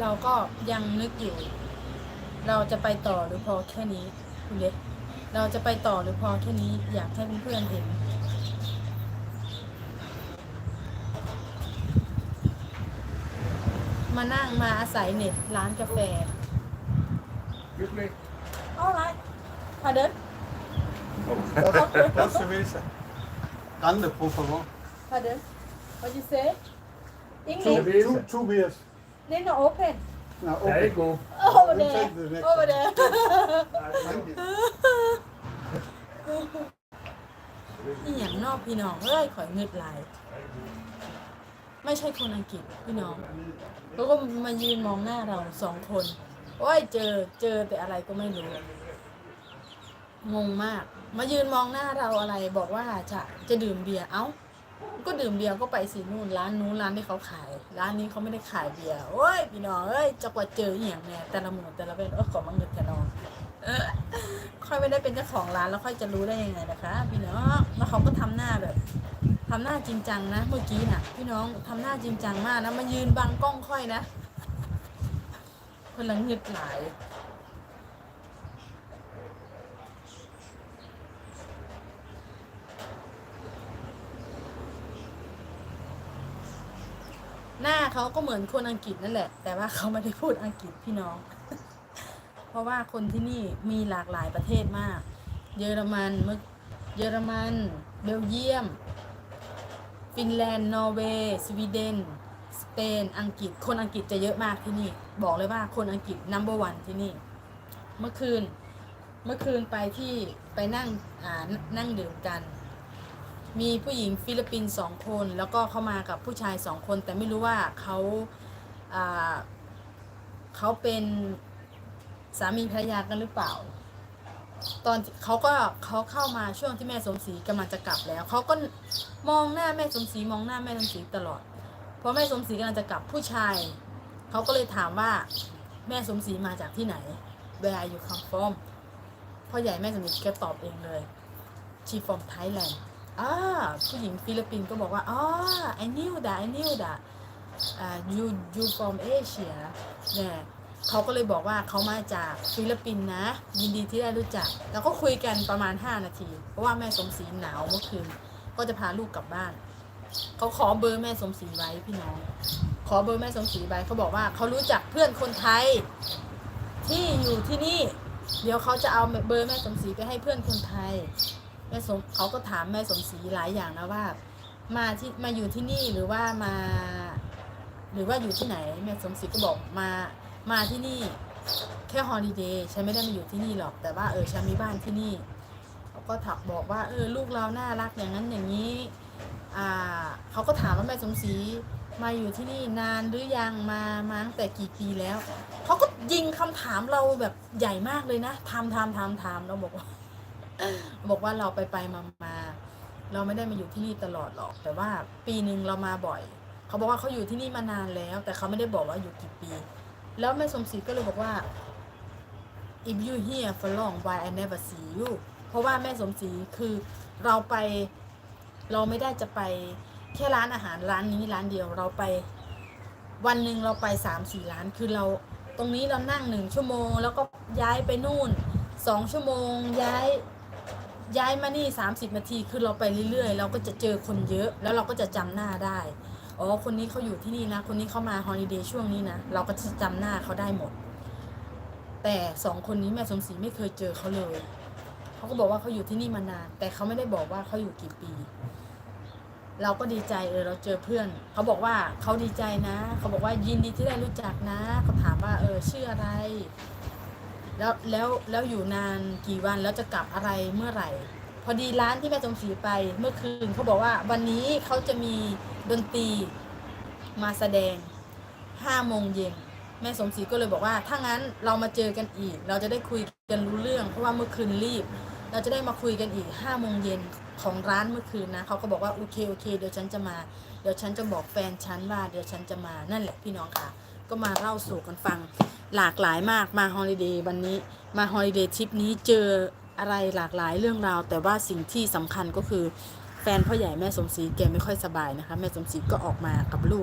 เราก็ยังนึกอยู่ เราจะไปต่อหรือพอแค่นี้คุณเล็กเราจะไปต่อหรือพอแค่นี้อยากให้เพื่อนๆเห็นมานั่งมาอาศัยเน็ตร้านกาแฟ Lycklig. เอาไรพาเดิน Varsågod. Grande, por favor. พาเดิน what you say Two, English two, two beers. They not open Now, There you open. go. over We'll there take the next over one. there Thank you. นี่อย่างนอกพี่น้องเอ้ยข่อยเงืดหลาย ไม่ใช่คนอังกฤษพี่น้องแล้วก็มายืนมองหน้าเราสองคน โอ้ยเจอเจอแต่อะไรก็ไม่รู้ งงมาก มายืนมองหน้าเราอะไรบอกว่าจะจะดื่มเบียร์เอ้า ก็ดื่มเบียร์ก็ไปสินู่นร้านนู้นร้านที่เขาขาย ร้านนี้เขาไม่ได้ขายเบียร์โอ้ยพี่น้องเอ้ยจักว่าเจออหย่างเนี่ยแต่ละหมู่แต่ละเป็นเออขอมาเงินแต่นอนเออค่อยไม่ได้เป็นเจ้าของร้านแล้วค่อยจะรู้ได้ยังไงนะคะ พี่น้องแล้วเขาก็ทำหน้าแบบทำหน้าจริงจังนะ เมื่อกี้น่ะ พี่น้องทำหน้าจริงจังมากนะมายืนบังกล้องค่อยนะคนละเงึดหลาย น้าเขาก็เหมือนคนอังกฤษนั่นแหละ แต่ว่าเขาไม่ได้พูดอังกฤษพี่น้อง เพราะว่าคนที่นี่มีหลากหลายประเทศมาก เยอรมันเมื่อเยอรมันเบลเยียม ฟินแลนด์ นอร์เวย์ สวีเดน สเปน อังกฤษ คนอังกฤษจะเยอะมากที่นี่ บอกเลยว่าคนอังกฤษ number one ที่นี่ เมื่อคืน เมื่อคืนไปที่ไปนั่ง อ่า นั่งดื่มกัน มีผู้หญิงฟิลิปปินส์สองคน แล้วก็เข้ามากับผู้ชายสองคน แต่ไม่รู้ว่าเขาเขาเป็นสามีภรรยากันหรือเปล่า ตอนเขาก็เขาเข้ามาช่วงที่แม่สมศรีกำลังจะกลับแล้วเขาก็มองหน้าแม่สมศรีมองหน้าแม่สมศรีตลอดพราะแม่สมศรีกำลังจะกลับผู้ชายเขาก็เลยถามว่าแม่สมศรีมาจากที่ไหน Where you come from พ่อใหญ่แม่สมศรีแกตอบเองเลย she from Thailand อ่าผู้หญิงฟิลิปปินส์ก็บอกว่าอ๋อ I knew that I knew that อ่า you you from Asia เนี่ยเขาก็เลยบอกว่าเขามาจากฟิลิปปินส์นะ ยินดีที่ได้รู้จัก แล้วก็คุยกันประมาณ 5 นาที เพราะว่าแม่สมศรีหนาวเมื่อคืนก็จะพาลูกกลับบ้านเขาขอเบอร์แม่สมศรีไว้พี่น้อง ขอเบอร์แม่สมศรีไว้เขาบอกว่าเขารู้จักเพื่อนคนไทยที่อยู่ที่นี่ เดี๋ยวเขาจะเอาเบอร์แม่สมศรีไปให้เพื่อนคนไทย แม่สมเขาก็ถามแม่สมศรีหลายอย่างนะว่า มาที่มาอยู่ที่นี่หรือว่ามา หรือว่าอยู่ที่ไหน แม่สมศรีก็บอกมามาที่นี่แค่ฮอลิเดย์ฉันไม่ได้มาอยู่ที่นี่หรอก แต่ว่าเออฉันมีบ้านที่นี่เขาก็ถักบอกว่าเออลูกเราน่ารักอย่างนั้นอย่างนี้อ่าเขาก็ถามว่าแม่สมศรีมาอยู่ที่นี่นานหรือยังมามาตั้งแต่กี่ปีแล้วเขาก็ยิงคำถามเราแบบใหญ่มากเลยนะทำทำทำทำเราบอกว่า บอกว่าเราไปไปมามาเราไม่ได้มาอยู่ที่นี่ตลอดหรอก แต่ว่าปีหนึ่งเรามาบ่อย เขาบอกว่าเขาอยู่ที่นี่มานานแล้ว แต่เขาไม่ได้บอกว่าอยู่กี่ปี แล้วแม่สมศรีก็เลยบอกว่า if you here for long why I never see you เพราะว่าแม่สมศรีคือเราไปเราไม่ได้จะไปแค่ร้านอาหารร้านนี้ร้านเดียวเราไป วันหนึ่งเราไปสามสี่ร้านคือเราตรงนี้เรานั่งหนึ่งชั่วโมง แล้วก็ย้ายไปนู่นสองชั่วโมงย้าย ย้ายมานี่ 30 นาทีคือเราไปเรื่อยๆ เราก็จะเจอคนเยอะ แล้วเราก็จะจำหน้าได้อ๋อคนนี้เขาอยู่ที่นี่นะ คนนี้เขามาฮอลิเดย์ช่วงนี้นะเราก็จะจำหน้าเขาได้หมด แต่สองคนนี้แม่สมศรีไม่เคยเจอเขาเลยเขาก็บอกว่าเขาอยู่ที่นี่มานาน แต่เขาไม่ได้บอกว่าเขาอยู่กี่ปี เราก็ดีใจเออเราเจอเพื่อนเขาบอกว่าเขาดีใจนะเขาบอกว่ายินดีที่ได้รู้จักนะเขาถามว่าเออชื่ออะไร แล้วแล้วแล้วอยู่นานกี่วันแล้วจะกลับอะไรเมื่อไหร่ พอดีร้านที่แม่จงศรีไปเมื่อคืนเขาบอกว่าวันนี้เขาจะมีดนตรีมาแสดงห้าโมงเย็นแม่สมศรีก็เลยบอกว่า ถ้างั้นเรามาเจอกันอีก เราจะได้คุยกันรู้เรื่อง เพราะว่าเมื่อคืนรีบ เราจะได้มาคุยกันอีกห้าโมงเย็นของร้านเมื่อคืนนะเขาก็บอกว่าโอเคโอเคเดี๋ยวฉันจะมา เดี๋ยวฉันจะบอกแฟนฉันว่าเดี๋ยวฉันจะมานั่นแหละพี่น้องค่ะ ก็มาเล่าสู่กันฟัง หลากหลายมากมาฮอลิเดย์วันนี้มาฮอลิเดย์ทริปนี้เจออะไรหลากหลายเรื่องราว แต่ว่าสิ่งที่สำคัญก็คือแฟนพ่อใหญ่แม่สมศรีแกไม่ค่อยสบายนะคะ แม่สมศรีก็ออกมากับลูก